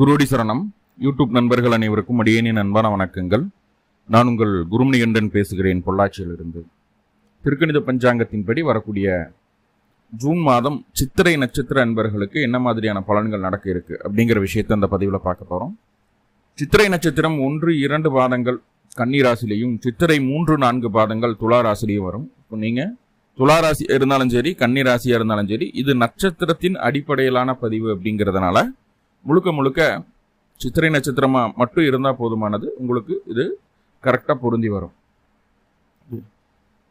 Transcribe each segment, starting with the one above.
குருடி சரணம். யூடியூப் நண்பர்கள் அனைவருக்கும் அடியேனின் அன்பான வணக்கங்கள். நான் உங்கள் குருமணிகண்டன் பேசுகிறேன் பொள்ளாச்சியிலிருந்து. திருக்கணித பஞ்சாங்கத்தின்படி வரக்கூடிய ஜூன் மாதம் சித்திரை நட்சத்திர அன்பர்களுக்கு என்ன மாதிரியான பலன்கள் நடக்க இருக்கு அப்படிங்கிற விஷயத்தை அந்த பதிவில் பார்க்க போகிறோம் சித்திரை நட்சத்திரம் ஒன்று இரண்டு பாதங்கள் கன்னிராசிலையும் சித்திரை மூன்று நான்கு பாதங்கள் துலா ராசிலையும் வரும். இப்போ நீங்கள் துலாராசி இருந்தாலும் சரி கன்னிராசியாக இருந்தாலும் சரி இது நட்சத்திரத்தின் அடிப்படையிலான பதிவு அப்படிங்கிறதுனால முழுக்க முழுக்க சித்திரை நட்சத்திரமாக மட்டும் இருந்தால் போதுமானது. உங்களுக்கு இது கரெக்டாக பொருந்தி வரும்.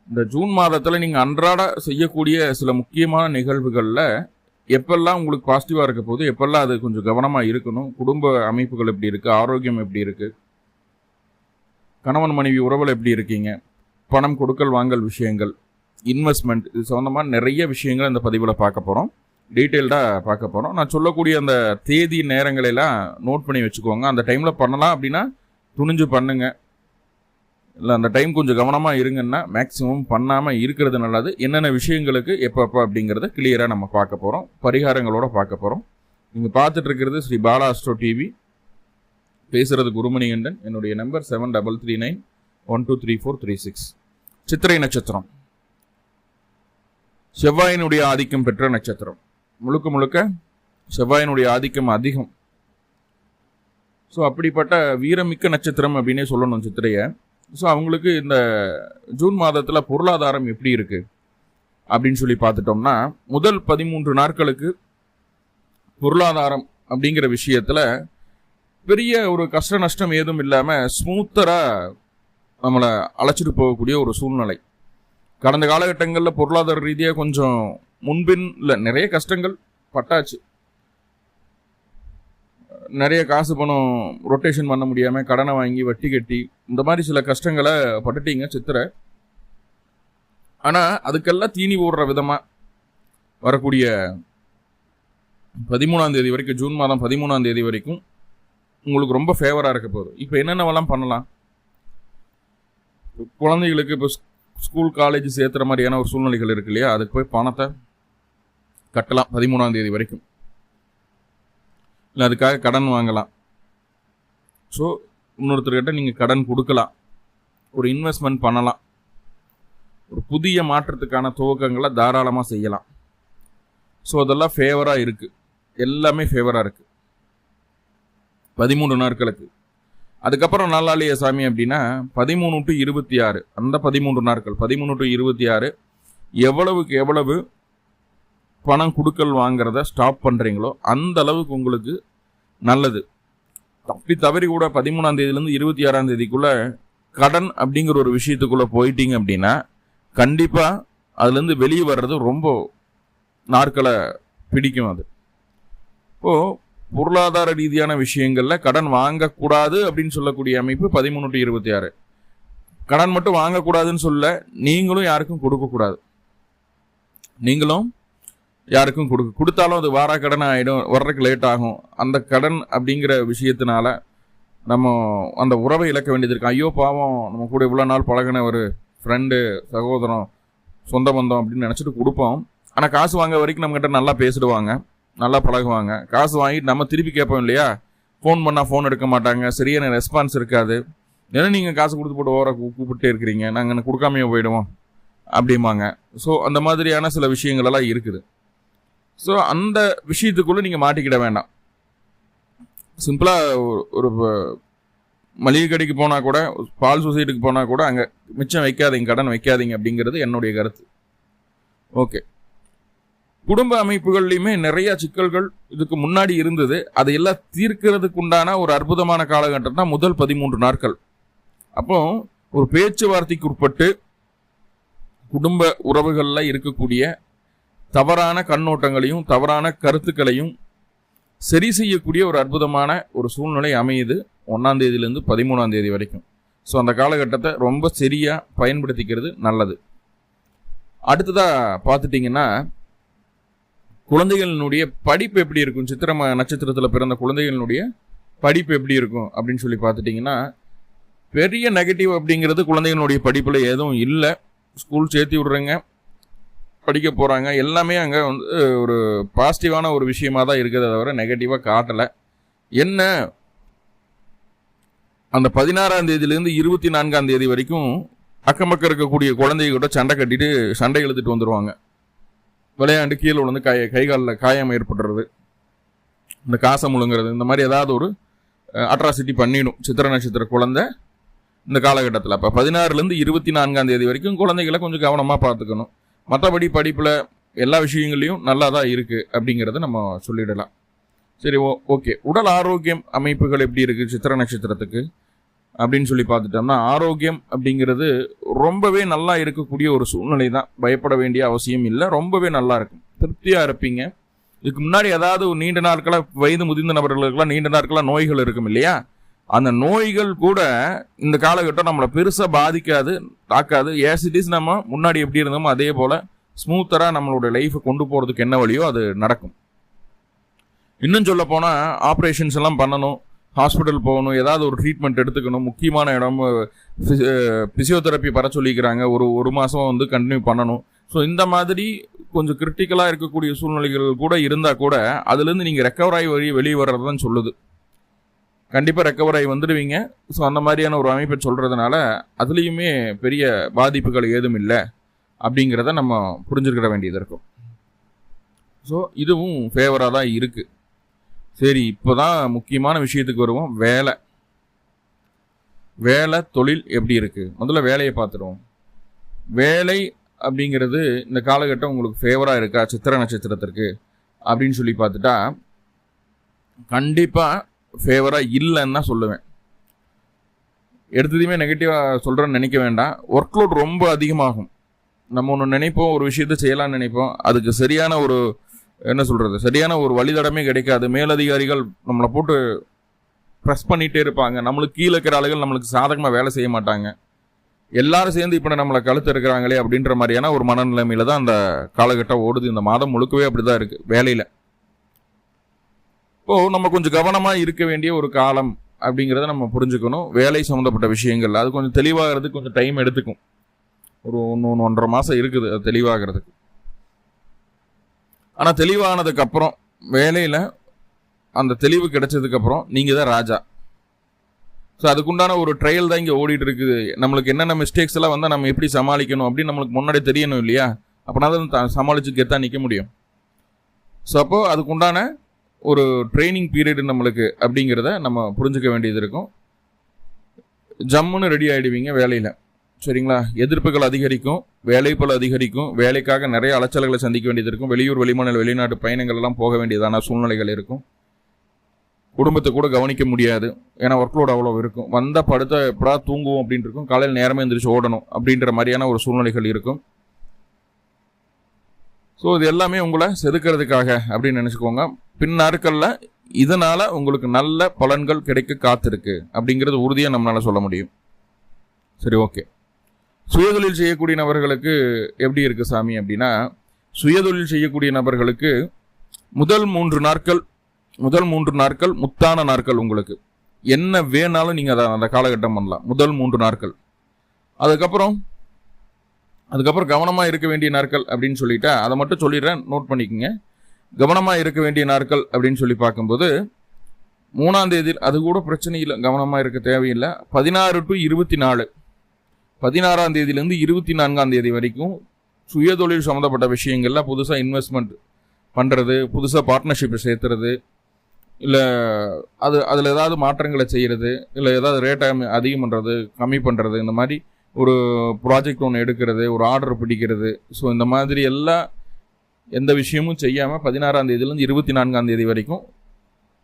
இந்த ஜூன் மாதத்தில் நீங்கள் அன்றாட செய்யக்கூடிய சில முக்கியமான நிகழ்வுகளில் எப்பெல்லாம் உங்களுக்கு பாசிட்டிவாக இருக்க போது எப்பெல்லாம் அது கொஞ்சம் கவனமாக இருக்கணும் குடும்ப அமைப்புகள் எப்படி இருக்குது ஆரோக்கியம் எப்படி இருக்குது கணவன் மனைவி உறவில் எப்படி இருக்கீங்க பணம் கொடுக்கல் வாங்கல் விஷயங்கள் இன்வெஸ்ட்மெண்ட் இது சம்மந்தமாக நிறைய விஷயங்கள் இந்த பதிவில் பார்க்க போகிறோம் டீட்டெயில்டாக பார்க்க போகிறோம் நான் சொல்லக்கூடிய அந்த தேதி நேரங்களெல்லாம் நோட் பண்ணி வச்சுக்கோங்க. அந்த டைமில் பண்ணலாம் அப்படின்னா துணிஞ்சு பண்ணுங்க. இல்லை அந்த டைம் கொஞ்சம் கவனமாக இருங்கன்னா மேக்ஸிமம் பண்ணாமல் இருக்கிறது நல்லது. என்னென்ன விஷயங்களுக்கு எப்போ அப்படிங்கிறத கிளியராக நம்ம பார்க்க போகிறோம் பரிகாரங்களோடு பார்க்க போகிறோம் நீங்கள் பார்த்துட்டு இருக்கிறது ஸ்ரீ பாலா அஸ்ட்ரோ டிவி பேசுகிறது குருமணிகண்டன். என்னுடைய number seven double three nine one two three four three six சித்திரை நட்சத்திரம். செவ்வாயினுடைய ஆதிக்கம் பெற்ற நட்சத்திரம். முழுக்க முழுக்க செவ்வாயினுடைய ஆதிக்கம் அதிகம். ஸோ அப்படிப்பட்ட வீரமிக்க நட்சத்திரம் அப்படின்னே சொல்லணும் சித்திரையை. ஸோ அவங்களுக்கு இந்த ஜூன் மாதத்தில் பொருளாதாரம் எப்படி இருக்குது அப்படின்னு சொல்லி பார்த்துட்டோம்னா முதல் பதிமூன்று நாட்களுக்கு பொருளாதாரம் அப்படிங்கிற விஷயத்தில் பெரிய ஒரு கஷ்ட நஷ்டம் ஏதும் இல்லாமல் ஸ்மூத்தராக நம்மளை அழைச்சிட்டு போகக்கூடிய ஒரு சூழ்நிலை. கடந்த காலகட்டங்களில் பொருளாதார ரீதியாக கொஞ்சம் முன்பின் இல்லை நிறைய கஷ்டங்கள் பட்டாச்சு. நிறைய காசு பணம் ரொட்டேஷன் பண்ண முடியாமல் கடனை வாங்கி வட்டி கட்டி இந்த மாதிரி சில கஷ்டங்களை பட்டுட்டீங்க சித்திரை. ஆனால் அதுக்கெல்லாம் தீனி போடுற விதமாக வரக்கூடிய பதிமூணாம் தேதி வரைக்கும் ஜூன் மாதம் பதிமூணாம் தேதி வரைக்கும் உங்களுக்கு ரொம்ப ஃபேவராக இருக்க போகுது. இப்போ என்னென்னவெல்லாம் பண்ணலாம்? குழந்தைகளுக்கு இப்போ ஸ்கூல் காலேஜ் சேர்த்துற மாதிரியான ஒரு சூழ்நிலைகள் இருக்கு இல்லையா? அதுக்கு போய் பணத்தை கட்டலாம் பதிமூணாம் தேதி வரைக்கும். இல்லை அதுக்காக கடன் வாங்கலாம். ஸோ இன்னொருத்தர்கிட்ட நீங்கள் கடன் கொடுக்கலாம். ஒரு இன்வெஸ்ட்மெண்ட் பண்ணலாம். ஒரு புதிய மாற்றத்துக்கான துவக்கங்களை தாராளமாக செய்யலாம். ஸோ அதெல்லாம் ஃபேவராக இருக்குது எல்லாமே ஃபேவராக இருக்குது பதிமூணு நாட்களுக்கு. அதுக்கப்புறம் நாளாளிய சாமி அப்படின்னா பதிமூணு டு இருபத்தி ஆறு. அந்த பதிமூன்று நாட்கள் பதிமூணு டு இருபத்தி ஆறு எவ்வளவுக்கு எவ்வளவு பணம் கொடுக்கல் வாங்குறத ஸ்டாப் பண்ணுறீங்களோ அந்த அளவுக்கு உங்களுக்கு நல்லது. தப்பி தவறி கூட பதிமூணாம் தேதியிலேருந்து இருபத்தி ஆறாம் தேதிக்குள்ளே கடன் அப்படிங்கிற ஒரு விஷயத்துக்குள்ளே போயிட்டீங்க அப்படின்னா கண்டிப்பாக அதுலேருந்து வெளியே வர்றது ரொம்ப நாட்களை பிடிக்கும் அது. இப்போது பொருளாதார ரீதியான விஷயங்களில் கடன் வாங்கக்கூடாது அப்படின்னு சொல்லக்கூடிய அமைப்பு பதிமூணு டு இருபத்தி ஆறு. கடன் மட்டும் வாங்கக்கூடாதுன்னு சொல்ல நீங்களும் யாருக்கும் கொடுக்கக்கூடாது. நீங்களும் யாருக்கும் கொடுக்க கொடுத்தாலும் அது வாரா கடன் ஆகிடும் வர்றதுக்கு லேட் ஆகும். அந்த கடன் அப்படிங்கிற விஷயத்தினால நம்ம அந்த உறவை இழக்க வேண்டியது இருக்கும் ஐயோ பாவம் நம்ம கூட இவ்வளோ நாள் பழகின ஒரு ஃப்ரெண்டு சகோதரம் சொந்த பந்தம் அப்படின்னு நினச்சிட்டு கொடுப்போம். ஆனால் காசு வாங்க வரைக்கும் நம்மக்கிட்ட நல்லா பேசிடுவாங்க நல்லா பழகுவாங்க. காசு வாங்கிட்டு நம்ம திருப்பி கேட்போம் இல்லையா? ஃபோன் பண்ணால் ஃபோன் எடுக்க மாட்டாங்க சரியான ரெஸ்பான்ஸ் இருக்காது. ஏன்னா நீங்கள் காசு கொடுத்து போட்டு ஓர கூப்பிட்டே இருக்கிறீங்க? நாங்கள் கொடுக்காமையே போயிடுவோம் அப்படிம்பாங்க. ஸோ அந்த மாதிரியான சில விஷயங்கள் எல்லாம் இருக்குது. ஸோ அந்த விஷயத்துக்குள்ளே நீங்கள் மாட்டிக்கிட வேண்டாம். சிம்பிளாக ஒரு மளிகை கடைக்கு போனால் கூட பால் சொசைட்டிக்கு போனால் கூட அங்கே மிச்சம் வைக்காதீங்க கடன் வைக்காதீங்க அப்படிங்கிறது என்னுடைய கருத்து. ஓகே குடும்ப அமைப்புகள்லையுமே நிறையா சிக்கல்கள் இதுக்கு முன்னாடி இருந்தது. அதையெல்லாம் தீர்க்கிறதுக்கு உண்டான ஒரு அற்புதமான காலகட்டம் தான் முதல் பதிமூன்று நாட்கள். அப்போ ஒரு பேச்சுவார்த்தைக்கு உட்பட்டு குடும்ப உறவுகளில் இருக்கக்கூடிய தவறான கண்ணோட்டங்களையும் தவறான கருத்துக்களையும் சரி செய்யக்கூடிய ஒரு அற்புதமான ஒரு சூழ்நிலை அமையுது ஒன்றாம் தேதியிலேருந்து பதிமூணாம் தேதி வரைக்கும். ஸோ அந்த காலகட்டத்தை ரொம்ப சரியாக பயன்படுத்திக்கிறது நல்லது. அடுத்ததாக பார்த்துட்டிங்கன்னா குழந்தைகளினுடைய படிப்பு எப்படி இருக்கும்? சித்திரம நட்சத்திரத்தில் பிறந்த குழந்தைகளினுடைய படிப்பு எப்படி இருக்கும்? அப்படின்னு சொல்லி பார்த்துட்டிங்கன்னா பெரிய நெகட்டிவ் அப்படிங்கிறது குழந்தைகளுடைய படிப்பில் எதுவும் இல்லை. ஸ்கூல் சேர்த்தி விட்றேங்க. படிக்க போகிறாங்க எல்லாமே அங்கே வந்து ஒரு பாசிட்டிவான ஒரு விஷயமாக தான் இருக்கிறத தவிர நெகட்டிவாக காட்டலை. என்ன? அந்த பதினாறாம் தேதியிலேருந்து இருபத்தி நான்காம் தேதி வரைக்கும் அக்கம் பக்கம் இருக்கக்கூடிய குழந்தைங்க கூட சண்டை கட்டிட்டு சண்டை இழுத்துட்டு வந்துடுவாங்க விளையாண்டு கீழே விழுந்து கை கை காலில் காயம் ஏற்படுறது இந்த காசை முழுங்கிறது. இந்த மாதிரி ஏதாவது ஒரு அட்ராசிட்டி பண்ணிடும் சித்திர நட்சத்திர குழந்தை இந்த காலகட்டத்தில். அப்போ பதினாறுலேருந்து இருபத்தி நான்காம் தேதி வரைக்கும் குழந்தைகளை கொஞ்சம் கவனமாக பார்த்துக்கணும். மற்றபடி படிப்பில் எல்லா விஷயங்களையும் நல்லா தான் இருக்குது அப்படிங்கிறத நம்ம சொல்லிடலாம். சரி ஓ ஓகே. உடல் ஆரோக்கியம் அமைப்புகள் எப்படி இருக்குது சித்திர நட்சத்திரத்துக்கு? அப்படின்னு சொல்லி பார்த்துட்டோம்னா ஆரோக்கியம் அப்படிங்கிறது ரொம்பவே நல்லா இருக்கக்கூடிய ஒரு சூழ்நிலை தான் பயப்பட வேண்டிய அவசியம் இல்லை. ரொம்பவே நல்லா இருக்கும். திருப்தியாக இருப்பீங்க. இதுக்கு முன்னாடி ஏதாவது நீண்ட நாட்களாக வயது முதிர்ந்த நபர்களுக்கெல்லாம் நீண்ட நாட்களாக நோய்கள் இருக்கும் இல்லையா? அந்த நோய்கள் கூட இந்த காலகட்டம் நம்மளை பெருசாக பாதிக்காது தாக்காது. ஏசிட்டிஸ் நம்ம முன்னாடி எப்படி இருந்தோமோ அதே போல் ஸ்மூத்தராக நம்மளோட லைஃப்பை கொண்டு போகிறதுக்கு என்ன வழியோ அது நடக்கும். இன்னும் சொல்ல போனால் ஆப்ரேஷன்ஸ் எல்லாம் பண்ணணும் ஹாஸ்பிட்டல் போகணும் ஏதாவது ஒரு ட்ரீட்மெண்ட் எடுத்துக்கணும். முக்கியமான இடம் ஃபிசியோதெரப்பி வர சொல்லிக்கிறாங்க. ஒரு ஒரு மாதம் வந்து கண்டினியூ பண்ணணும். ஸோ இந்த மாதிரி கொஞ்சம் கிரிட்டிக்கலாக இருக்கக்கூடிய சூழ்நிலைகள் கூட இருந்தால் கூட அதுலேருந்து நீங்கள் ரெக்கவர் ஆகி வழி வெளியே வர்றது தான் சொல்லுது. கண்டிப்பாக ரெக்கவர் ஆகி வந்துடுவீங்க. ஸோ அந்த மாதிரியான ஒரு அமைப்பை சொல்கிறதுனால அதுலேயுமே பெரிய பாதிப்புகள் ஏதும் இல்லை அப்படிங்கிறத நம்ம புரிஞ்சுக்கிட வேண்டியது இருக்கும். ஸோ இதுவும் ஃபேவராக தான் இருக்குது சரி இப்போ தான் முக்கியமான விஷயத்துக்கு வருவோம். வேலை. வேலை தொழில் எப்படி இருக்குது முதல்ல வேலையை பார்த்துருவோம். வேலை அப்படிங்கிறது இந்த காலகட்டம் உங்களுக்கு ஃபேவராக இருக்கா? சித்திர நட்சத்திரத்திற்கு அப்படின்னு சொல்லி பார்த்துட்டா கண்டிப்பாக ஃபேவராக இல்லைன்னு தான் சொல்லுவேன். எடுத்ததையுமே நெகட்டிவாக சொல்கிறேன்னு நினைக்க வேண்டாம். ஒர்க் லோட் ரொம்ப அதிகமாகும். நம்ம ஒன்று நினைப்போம் ஒரு விஷயத்த செய்யலாம்னு நினைப்போம். அதுக்கு சரியான ஒரு என்ன சொல்கிறது சரியான ஒரு வழிதடமே கிடைக்காது. மேலதிகாரிகள் நம்மளை போட்டு ப்ரெஸ் பண்ணிகிட்டே இருப்பாங்க. நம்மளுக்கு கீழே இருக்கிற ஆளுகள் நம்மளுக்கு சாதகமாக வேலை செய்ய மாட்டாங்க. எல்லாரும் சேர்ந்து இப்போ நம்மளை கழுத்து இருக்கிறாங்களே அப்படின்ற மாதிரியான ஒரு மனநிலைமையில தான் அந்த காலகட்டம் ஓடுது. இந்த மாதம் முழுக்கவே அப்படி தான் இருக்குது வேலையில். இப்போது நம்ம கொஞ்சம் கவனமாக இருக்க வேண்டிய ஒரு காலம் அப்படிங்கிறத நம்ம புரிஞ்சுக்கணும். வேலை சம்மந்தப்பட்ட விஷயங்கள் அது கொஞ்சம் தெளிவாகிறதுக்கு கொஞ்சம் டைம் எடுத்துக்கும். ஒரு ஒன்று ஒன்று ஒன்றரை மாதம் இருக்குது அது தெளிவாகிறதுக்கு. ஆனால் தெளிவானதுக்கு அப்புறம் வேலையில் அந்த தெளிவு கிடைச்சதுக்கப்புறம் நீங்கள் தான் ராஜா. ஸோ அதுக்குண்டான ஒரு ட்ரையல் தான் இங்கே ஓடிட்டு இருக்குது நம்மளுக்கு என்னென்ன மிஸ்டேக்ஸ் எல்லாம் வந்தால் நம்ம எப்படி சமாளிக்கணும் அப்படின்னு நம்மளுக்கு முன்னாடி தெரியணும் இல்லையா? அப்படின்னா தான் சமாளித்து கெத்தாக நிற்க முடியும். ஸோ அப்போது அதுக்குண்டான ஒரு ட்ரைனிங் பீரியட் நம்மளுக்கு அப்படிங்கிறத நம்ம புரிஞ்சுக்க வேண்டியது இருக்கும். ஜம்முன்னு ரெடி ஆகிடுவீங்க வேலையில். சரிங்களா? எதிர்ப்புகள் அதிகரிக்கும் வேலைப்பல் அதிகரிக்கும் வேலைக்காக நிறைய அலைச்சல்களை சந்திக்க வேண்டியது இருக்கும். வெளியூர் வெளிமாநில வெளிநாட்டு பயணங்கள் எல்லாம் போக வேண்டியதான சூழ்நிலைகள் இருக்கும். குடும்பத்தை கூட கவனிக்க முடியாது. ஏன்னா ஒர்க் லோட் அவ்வளோ இருக்கும். வந்த படுத்த எப்படா தூங்குவோம் அப்படின்னு இருக்கும். காலையில் நேரமே எந்திரிச்சு ஓடணும் அப்படின்ற மாதிரியான ஒரு சூழ்நிலைகள் இருக்கும். ஸோ இது எல்லாமே உங்களை செதுக்கிறதுக்காக அப்படின்னு நினச்சிக்கோங்க. பின் நாட்களில் இதனால் உங்களுக்கு நல்ல பலன்கள் கிடைக்க காத்திருக்கு அப்படிங்கிறது உறுதியாக நம்மளால் சொல்ல முடியும். சரி ஓகே. சுயதொழில் செய்யக்கூடிய நபர்களுக்கு எப்படி இருக்குது சாமி அப்படின்னா சுயதொழில் செய்யக்கூடிய நபர்களுக்கு முதல் மூன்று நாட்கள் முதல் மூன்று நாட்கள் முத்தான நாட்கள் உங்களுக்கு. என்ன வேணாலும் நீங்கள் அதை அந்த காலகட்டம் பண்ணலாம். முதல் மூன்று நாட்கள். அதுக்கப்புறம் அதுக்கப்புறம் கவனமாக இருக்க வேண்டிய நாட்கள் அப்படின்னு சொல்லிட்டா அதை மட்டும் சொல்லிடுறேன். நோட் பண்ணிக்கோங்க. கவனமாக இருக்க வேண்டிய நாட்கள் அப்படின்னு சொல்லி பார்க்கும்போது மூணாம் தேதி அது கூட பிரச்சனை இல்லை கவனமாக இருக்க தேவையில்லை. பதினாறு டு இருபத்தி நாலு பதினாறாம் தேதியிலேருந்து இருபத்தி நான்காம் தேதி வரைக்கும் சுயதொழில் சம்மந்தப்பட்ட விஷயங்கள்லாம் புதுசாக இன்வெஸ்ட்மெண்ட் பண்ணுறது புதுசாக பார்ட்னர்ஷிப்பை சேர்த்துறது இல்லை அது அதில் ஏதாவது மாற்றங்களை செய்கிறது இல்லை ஏதாவது ரேட்டை அதிகம் பண்ணுறது கம்மி பண்ணுறது இந்த மாதிரி ஒரு ப்ராஜெக்ட் ஒன்று எடுக்கிறது ஒரு ஆர்டர் பிடிக்கிறது. ஸோ இந்த மாதிரி எல்லா எந்த விஷயமும் செய்யாமல் பதினாறாம் தேதியிலேருந்து இருபத்தி நான்காம் தேதி வரைக்கும்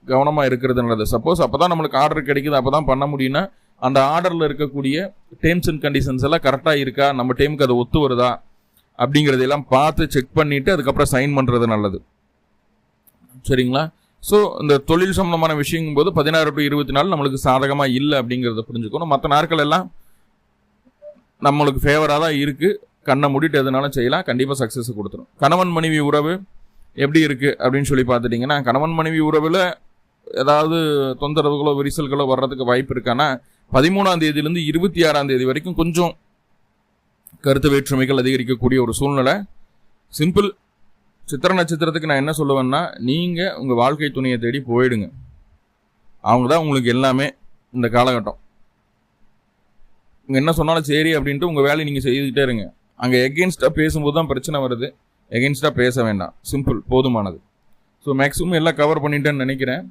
கவனமாக இருக்கிறது நல்லது. சப்போஸ் அப்போ தான் நம்மளுக்கு ஆர்டர் கிடைக்குது அப்போ தான் பண்ண முடியும்னா அந்த ஆர்டரில் இருக்கக்கூடிய டேர்ம்ஸ் அண்ட் கண்டிஷன்ஸ் எல்லாம் கரெக்டாக இருக்கா? நம்ம டைமுக்கு அது ஒத்து வருதா? அப்படிங்கிறதெல்லாம் பார்த்து செக் பண்ணிவிட்டு அதுக்கப்புறம் சைன் பண்ணுறது நல்லது. சரிங்களா? ஸோ இந்த தொழில் சம்பந்தமான விஷயங்கும் போது பதினாறு டு இருபத்தி நாலு நம்மளுக்கு சாதகமாக இல்லை அப்படிங்கிறத புரிஞ்சுக்கணும். மற்ற நாட்கள் எல்லாம் நம்மளுக்கு ஃபேவராக தான் இருக்குது கண்ணை மூடிட்டு எதுனாலும் செய்யலாம். கண்டிப்பாக சக்ஸஸ் கொடுத்துரும். கணவன் மனைவி உறவு எப்படி இருக்குது அப்படின்னு சொல்லி பார்த்துட்டிங்கன்னா கணவன் மனைவி உறவில் ஏதாவது தொந்தரவுகளோ விரிசல்களோ வர்றதுக்கு வாய்ப்பு இருக்கான்னா பதிமூணாம் தேதியிலேருந்து இருபத்தி ஆறாம் தேதி வரைக்கும் கொஞ்சம் கருத்து வேற்றுமைகள் அதிகரிக்கக்கூடிய ஒரு சூழ்நிலை. சிம்பிள் சித்திர நட்சத்திரத்துக்கு நான் என்ன சொல்லுவேன்னா நீங்கள் உங்கள் வாழ்க்கை துணையை தேடி போயிடுங்க. அவங்க தான் உங்களுக்கு எல்லாமே இந்த காலகட்டம். இவங்க என்ன சொன்னாலும் சரி அப்படின்ட்டு உங்கள் வேலையை நீங்கள் செய்துக்கிட்டே இருங்க. அங்கே எகெயின்ஸ்டாக பேசும்போது தான் பிரச்சனை வருது. எகெயின்ஸ்டாக பேச வேண்டாம். சிம்பிள் போதுமானது. ஸோ மேக்ஸிமம் எல்லாம் கவர் பண்ணிட்டேன்னு நினைக்கிறேன்.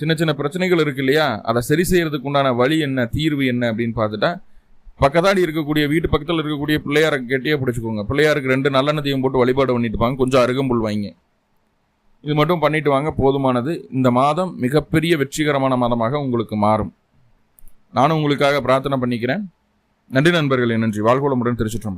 சின்ன சின்ன பிரச்சனைகள் இருக்கு இல்லையா? அதை சரி செய்கிறதுக்கு உண்டான வழி என்ன? தீர்வு என்ன அப்படின்னு பார்த்துட்டா பக்கத்தாடி இருக்கக்கூடிய வீட்டு பக்கத்தில் இருக்கக்கூடிய பிள்ளையாரை கெட்டியே பிடிச்சிக்கோங்க. பிள்ளையாருக்கு ரெண்டு நல்லெண்ணெய் போட்டு வழிபாடு பண்ணிட்டு வாங்க கொஞ்சம் அருகம்புல் வாங்க. இது மட்டும் பண்ணிட்டு வாங்க. போதுமானது. இந்த மாதம் மிகப்பெரிய வெற்றிகரமான மாதமாக உங்களுக்கு மாறும். நானும் உங்களுக்காக பிரார்த்தனை பண்ணிக்கிறேன். நன்றி நண்பர்களே நன்றி. வாழ்கோளமுடன் திருச்சிற்றம்பலம்.